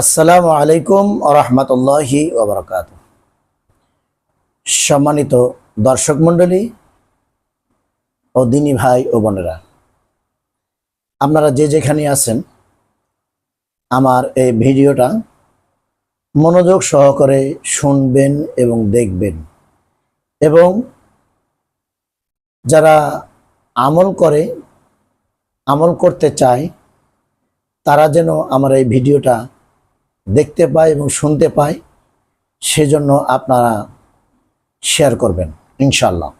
আসসালামু আলাইকুম রহমতুল্লাহি ওবরাকাত সম্মানিত দর্শক মণ্ডলী ও দিনী ভাই ও বোনেরা, আপনারা যে যেখানে আছেন, আমার এই ভিডিওটা মনোযোগ সহকারে শুনবেন এবং দেখবেন। এবং যারা আমল করে, আমল করতে চায়, তারা যেন আমার এই ভিডিওটা দেখতে পায় এবং শুনতে পায়, সেজন্য আপনারা শেয়ার করবেন ইনশাল্লাহ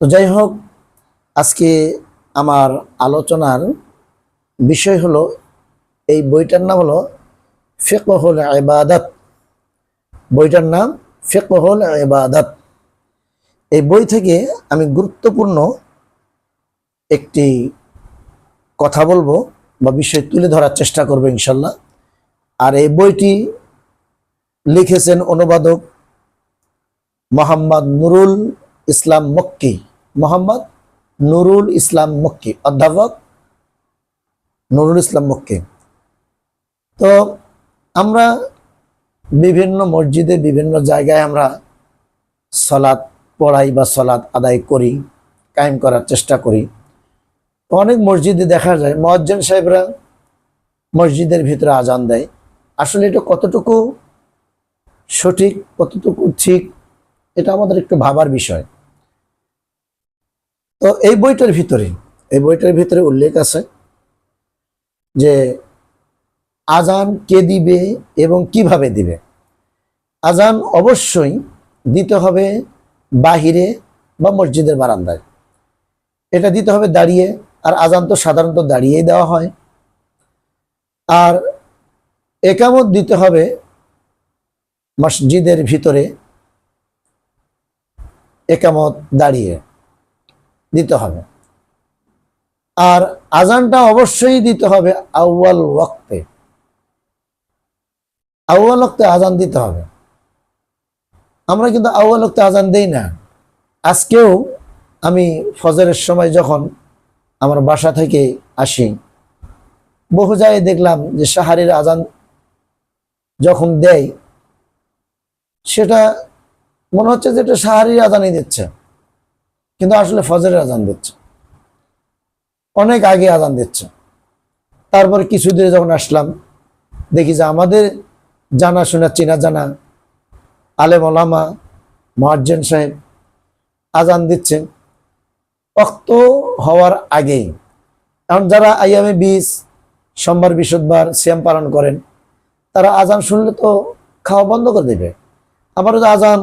তো যাই হোক, আজকে আমার আলোচনার বিষয় হলো, এই বইটার নাম হলো ফেকহল ইবাদত। বইটার নাম ফেকহল ইবাদত। এই বই থেকে আমি গুরুত্বপূর্ণ একটি কথা বলব বা বিষয় তুলে ধরার চেষ্টা করব ইনশাল্লাহ আর এই বইটি লিখেছেন অনুবাদক মোহাম্মদ নুরুল ইসলাম মক্কি। মোহাম্মদ নুরুল ইসলাম মক্কি, অধ্যাপক নুরুল ইসলাম মক্কি। তো আমরা বিভিন্ন মসজিদে বিভিন্ন জায়গায় আমরা সলাদ পড়াই বা সলাদ আদায় করি, কায়েম করার চেষ্টা করি। অনেক মসজিদে দেখা যায় মজ্জেন সাহেবরা মসজিদের ভিতরে আজান দেয়। আসলে এটা কতটুকু সঠিক, কতটুকু ঠিক, এটা আমাদের একটু ভাবার বিষয়। তো এই বইটার ভিতরে, এই বইটার ভিতরে উল্লেখ আছে যে আজান কে দিবে এবং কীভাবে দিবে। আজান অবশ্যই দিতে হবে বাহিরে বা মসজিদের বারান্দায়। এটা দিতে হবে দাঁড়িয়ে, আর আজান তো সাধারণত দাঁড়িয়েই দেওয়া হয়। আর একামত দিতে হবে মসজিদের ভিতরে একামত দাঁড়িয়ে দিতে হবে। আর আজানটা অবশ্যই দিতে হবে আউয়াল ওয়াক্তে। আউয়াল ওয়াক্তে আজান দিতে হবে। আমরা কিন্তু আউয়াল ওয়াক্তে আজান দেই না। আজকেও আমি ফজরের সময় যখন আমার বাসা থেকে আসি, বহু জায়গায় দেখলাম যে সাহারির আজান যখন দেয়, সেটা মনে হচ্ছে যে এটা সাহারির আজানই দিচ্ছে, কিন্তু আসলে ফজরের আজান দিচ্ছে। অনেক আগে আজান দিচ্ছে। তারপর কিছু যখন আসলাম, দেখি যে আমাদের জানা শোনা, চেনা জানা আলেম ওলামা, মহাজ্জেন সাহেব আজান দিচ্ছেন। অক্ত হওয়ার আগেই, কারণ যারা আইয়ামে বিষ সোমবার, বৃহস্পতিবার শ্যাম পালন করেন তারা আজান শুনলে তো খাওয়া বন্ধ করে দেবে। আবার যদি আজান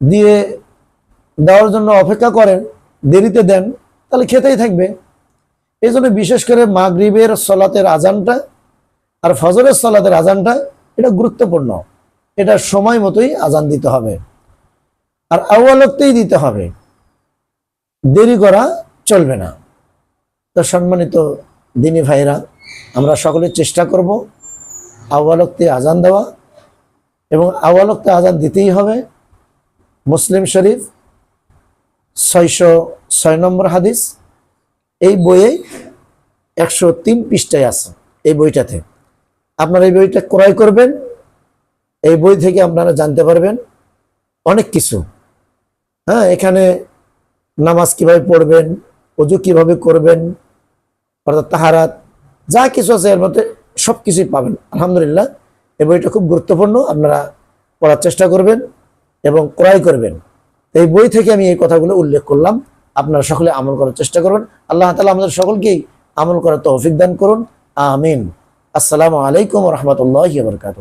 দিয়ে দেওয়ার জন্য অপেক্ষা করেন, দেরিতে দেন, তাহলে খেতেই থাকবে। এই জন্য বিশেষ করে মাগরিবের সলাতের আজানটা আর ফজরের সলাতের আজানটা, এটা গুরুত্বপূর্ণ। এটা সময় মতোই আজান দিতে হবে। আর আওয়ালকতেই দিতে হবে। দেরি করা চলবে না। তো সম্মানিত দিনী ভাইরা, আমরা সকলে চেষ্টা করব আওয়ালকতে আজান দেওয়া এবং আওয়ালকতে আজান দিতেই হবে। মুসলিম শরীফ ছয়শো ছয় নম্বর হাদিস। এই বইয়ে একশো তিন পৃষ্ঠায় আছে এই বইটাতে। আপনারা এই বইটা ক্রয় করবেন। এই বই থেকে আপনারা জানতে পারবেন অনেক কিছু। হ্যাঁ এখানে নামাজ কীভাবে পড়বেন, অজু কীভাবে করবেন, অর্থাৎ তাহারাত, যা কিছু আছে এর মধ্যে সব কিছুই পাবেন। আলহামদুলিল্লাহ। এই বইটা খুব গুরুত্বপূর্ণ। আপনারা পড়ার চেষ্টা করবেন এবং ক্রয় করবেন। এই বই থেকে আমি এই কথাগুলো উল্লেখ করলাম। আপনারা সকলে আমল করার চেষ্টা করবেন আল্লাহ তালা আমাদের সকলকেই আমল করার তৌফিক দান করুন। আমিন। আসসালামু আলাইকুম রহমতুল্লাহ বরকাত